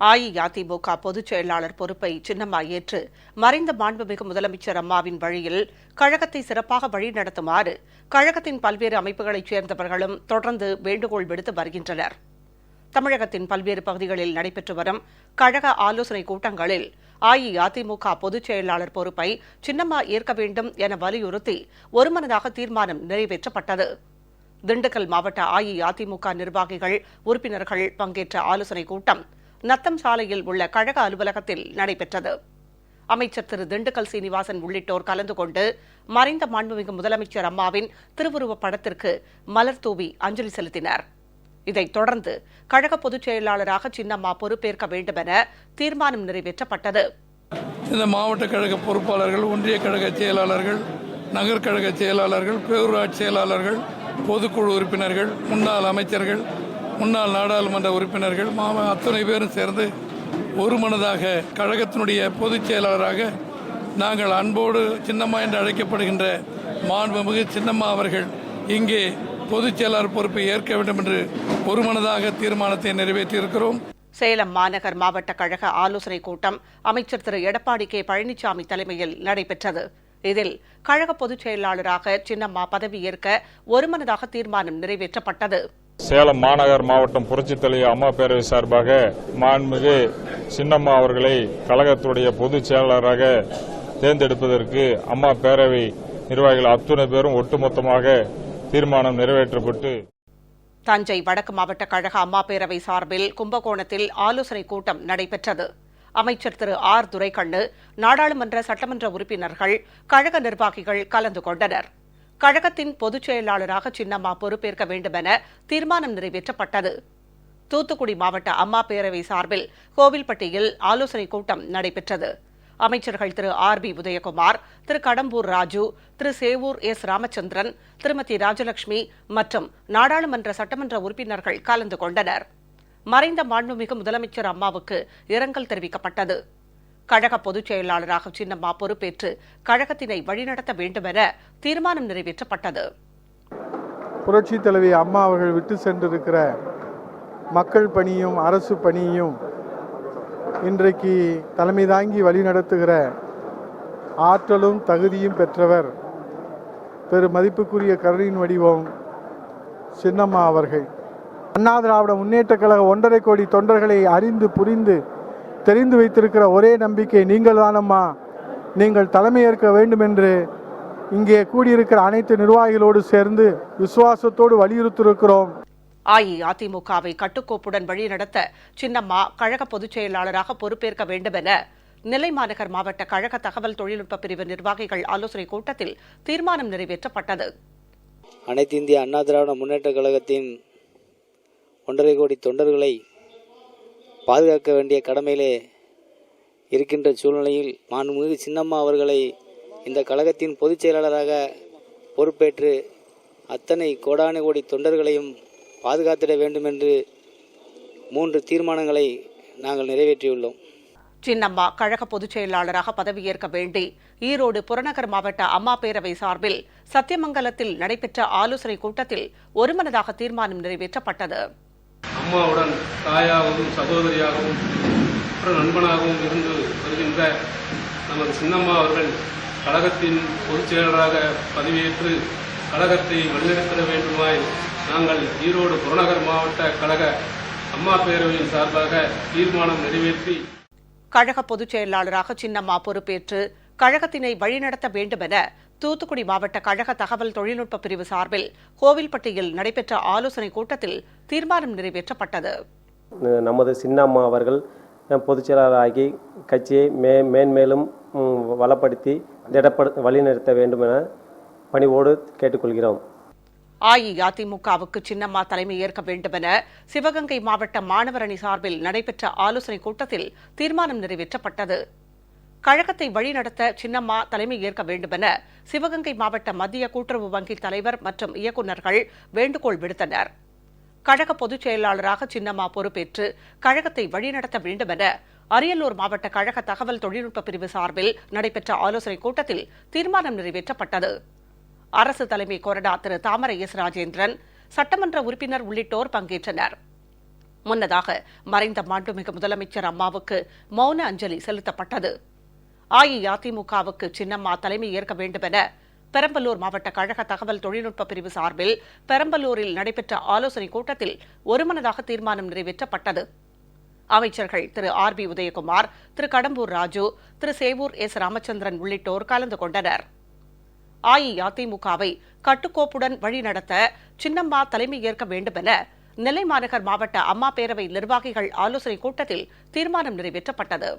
அஇஅதிமுக பொதுச் செயலாளர் பொறுப்பை சின்னம்மா ஏற்று மறைந்த மாண்புமிகு முதலமைச்சர் அம்மாவின் வழியில் கழகத்தை சிறப்பாக வழிநடத்துமாறு கழகத்தின் பல்வேறு அமைப்புகளைச் சேர்ந்தவர்களும் தொடர்ந்து வேண்டுகோள் விடுத்து வருகின்றனர். தமிழகத்தின் பல்வேறு பகுதிகளில் நடைபெற்று வரும் கழக ஆலோசனைக் கூட்டங்களில் அஇஅதிமுக பொதுச் செயலாளர் பொறுப்பை சின்னம்மா ஏற்க வேண்டும் என வலியுறுத்தி ஒருமனதாக தீர்மானம் நிறைவேற்றப்பட்டது. திண்டுக்கல் மாவட்ட அஇஅதிமுக நிர்வாகிகள் உறுப்பினர்கள் பங்கேற்ற ஆலோசனைக் கூட்டம் நத்தம் சாலையில் உள்ள கழக அலுவலகத்தில் நடைபெற்றது. அமைச்சர் திரு திண்டுக்கல் சீனிவாசன் உள்ளிட்டோர் கலந்து கொண்டு மறைந்த மாண்புமிகு முதலமைச்சர் அம்மாவின் திருவுருவப் படத்திற்கு மலர் தூவி அஞ்சலி செலுத்தினர். இதைத் தொடர்ந்து கழக பொதுச் செயலாளராக சின்னம்மா பொறுப்பேற்க வேண்டுமென தீர்மானம் நிறைவேற்றப்பட்டது. இந்த மாவட்ட கழக பொறுப்பாளர்கள் ஒன்றிய கழக செயலாளர்கள் நகர் கழக செயலாளர்கள் பேரூராட்சி செயலாளர்கள் பொதுக்குழு உறுப்பினர்கள் முன்னாள் அமைச்சர்கள் முன்னாள் நாடாளுமன்ற உறுப்பினர்கள் மாவ அத்தனை பேரும் சேர்ந்து ஒருமனதாக கழகத்தினுடைய பொதுச் செயலாளராக நாங்கள் அன்போடு சின்னம்மா என்று அழைக்கப்படுகின்ற மாண்புமிகு சின்னம்மா அவர்கள் இங்கே பொதுச் செயலாளர் பொறுப்பை ஏற்க வேண்டும் என்று ஒருமனதாக தீர்மானத்தை நிறைவேற்றியிருக்கிறோம். சேலம் மாநகர் மாவட்ட கழக ஆலோசனைக் கூட்டம் அமைச்சர் திரு. எடப்பாடி கே. பழனிசாமி தலைமையில் நடைபெற்றது. இதில் கழக பொதுச் செயலாளராக சின்னம்மா பதவியேற்க ஒருமனதாக தீர்மானம் நிறைவேற்றப்பட்டது. சேலம் மாநகர் மாவட்டம் புரட்சித் தலைவர் அம்மா பேரவை சார்பாக மாண்புமிகு சின்னம்மா அவர்களை கழகத்துடைய பொதுச் செயலாளராக தேர்ந்தெடுப்பதற்கு அம்மா பேரவை நிர்வாகிகள் அத்துணை பேரும் ஒட்டுமொத்தமாக தீர்மானம் நிறைவேற்றப்பட்டு தஞ்சை வடக்கு மாவட்ட கழக அம்மா பேரவை சார்பில் கும்பகோணத்தில் ஆலோசனைக் கூட்டம் நடைபெற்றது. அமைச்சர் திரு ஆர் துரைக்கண்ணு நாடாளுமன்ற சட்டமன்ற உறுப்பினர்கள் கழக நிர்வாகிகள் கலந்து கொண்டனர். கழகத்தின் பொதுச் செயலாளராக சின்னம்மா பொறுப்பேற்க வேண்டுமென தீர்மானம் நிறைவேற்றப்பட்டது. தூத்துக்குடி மாவட்ட அம்மா பேரவை சார்பில் கோவில்பட்டியில் ஆலோசனைக் கூட்டம் நடைபெற்றது. அமைச்சர்கள் Thiru R P Udhayakumar Thiru Kadambur Raju Thiru Sevur S Ramachandran Thirumathi Rajalakshmi மற்றும் நாடாளுமன்ற சட்டமன்ற உறுப்பினர்கள் கலந்து கொண்டனர். மறைந்த மாண்புமிகு முதலமைச்சர் அம்மாவுக்கு இரங்கல் தெரிவிக்கப்பட்டது. கழக பொதுச் செயலாளராக சின்னம்மா பொறுப்பேற்று கழகத்தினை வழிநடத்த வேண்டுமென தீர்மானம் நிறைவேற்றப்பட்டது. புரட்சி தலைவி அம்மா அவர்கள் விட்டு சென்றிருக்கிற மக்கள் பணியும் அரசு பணியும் இன்றைக்கு தலைமை தாங்கி வழிநடத்துகிற ஆற்றலும் தகுதியும் பெற்றவர் பெரு மதிப்புக்குரிய கருணையின் வடிவம் சின்னம்மா அவர்கள். அண்ணா திராவிட முன்னேற்ற கழக ஒன்றரை கோடி தொண்டர்களை அறிந்து புரிந்து தெரிந்து வைத்திருக்கிற ஒரே நம்பிக்கை நீங்கள் தானம்மா நீங்கள் தலைமையேற்க வேண்டும் என்று இங்கே கூடியிருக்கிற அனைத்து நிர்வாகிகளோடு சேர்ந்து விசுவாசத்தோடு வலியுறுத்தியிருக்கிறோம். அஇஅதிமுகவை கட்டுக்கோப்புடன் வழிநடத்த சின்னம்மா கழக பொதுச் செயலாளராக பொறுப்பேற்க வேண்டுமென நெல்லை மாநகர் மாவட்ட கழக தகவல் தொழில்நுட்ப பிரிவு நிர்வாகிகள் ஆலோசனைக் கூட்டத்தில் தீர்மானம் நிறைவேற்றப்பட்டது. அனைத்து இந்திய அண்ணா திராவிட முன்னேற்ற கழகத்தின் ஒன்றரை கோடி தொண்டர்களை பாதுகாக்க வேண்டிய கடமையிலே இருக்கின்ற சூழ்நிலையில் மாண்புமிகு சின்னம்மா அவர்களை இந்த கழகத்தின் பொதுச் செயலாளராக பொறுப்பேற்று அத்தனை கோடான கோடி தொண்டர்களையும் பாதுகாத்திட வேண்டும் என்று மூன்று தீர்மானங்களை நாங்கள் நிறைவேற்றியுள்ளோம். சின்னம்மா கழக பொதுச் செயலாளராக பதவியேற்க வேண்டி ஈரோடு புறநகர் மாவட்ட அம்மா பேரவை சார்பில் சத்தியமங்கலத்தில் நடைபெற்ற ஆலோசனைக் கூட்டத்தில் ஒருமனதாக தீர்மானம் நிறைவேற்றப்பட்டது. அம்மாவுடன் தாயாகவும் சகோதரியாகவும் உற்ற நண்பனாகவும் இருந்து வருகின்ற நமது சின்னம்மா அவர்கள் கழகத்தின் பொதுச் செயலராக பதவியேற்று கழகத்தை வழிநடத்திட வேண்டுமாய் நாங்கள் ஈரோடு புறநகர் மாவட்ட கழக அம்மா பேரவையின் சார்பாக தீர்மானம் நிறைவேற்றி கழக பொதுச் செயலாளராக சின்னம்மா பொறுப்பேற்று கழகத்தினை வழிநடத்த வேண்டுமென தூத்துக்குடி மாவட்ட கழக தகவல் தொழில்நுட்ப பிரிவு சார்பில் கோவில்பட்டியில் நடைபெற்ற ஆலோசனைக் கூட்டத்தில் தீர்மானம் நிறைவேற்றப்பட்டது. நமது சின்னம்மா அவர்கள் பொதுச் செயலாளராகி கட்சியை மே மேன்மேலும் வளப்படுத்தி திடப்படு வழிநடத்த வேண்டும் என பணிவோடு கேட்டுக்கொள்கிறோம். அஇஅதிமுகவுக்கு சின்னம்மா தலைமை ஏற்க வேண்டுமென சிவகங்கை மாவட்ட மாணவர் அணி சார்பில் நடைபெற்ற ஆலோசனைக் கூட்டத்தில் தீர்மானம் நிறைவேற்றப்பட்டது. கழகத்தை வழிநடத்த சின்னம்மா தலைமை ஏற்க வேண்டுமென சிவகங்கை மாவட்ட மத்திய கூட்டுறவு வங்கி தலைவர் மற்றும் இயக்குநர்கள் வேண்டுகோள் விடுத்தனர். கழக பொதுச் செயலாளராக சின்னம்மா பொறுப்பேற்று கழகத்தை வழிநடத்த வேண்டுமென அரியலூர் மாவட்ட கழக தகவல் தொழில்நுட்ப பிரிவு சார்பில் நடைபெற்ற ஆலோசனைக் கூட்டத்தில் தீர்மானம் நிறைவேற்றப்பட்டது. அரசு தலைமை கொறடா திரு தாமரை எஸ் ராஜேந்திரன் சட்டமன்ற உறுப்பினர் உள்ளிட்டோர் பங்கேற்றனர். முன்னதாக மறைந்த மாண்புமிகு முதலமைச்சர் அம்மாவுக்கு மௌன அஞ்சலி செலுத்தப்பட்டது. அஇஅதிமுகவுக்கு சின்னம்மா தலைமை ஏற்க வேண்டுமென பெரம்பலூர் மாவட்ட கழக தகவல் தொழில்நுட்ப பிரிவு சார்பில் பெரம்பலூரில் நடைபெற்ற ஆலோசனைக் கூட்டத்தில் ஒருமனதாக தீர்மானம் நிறைவேற்றப்பட்டது. அமைச்சர்கள் Thiru R P Udhayakumar Thiru Kadambur Raju Thiru Sevur S Ramachandran உள்ளிட்டோர் கலந்து கொண்டனர். அஇஅதிமுகவை கட்டுக்கோப்புடன் வழிநடத்த சின்னம்மா தலைமை ஏற்க வேண்டுமென நெல்லை மாநகர் மாவட்ட அம்மா பேரவை நிர்வாகிகள் ஆலோசனைக் கூட்டத்தில் தீர்மானம் நிறைவேற்றப்பட்டது.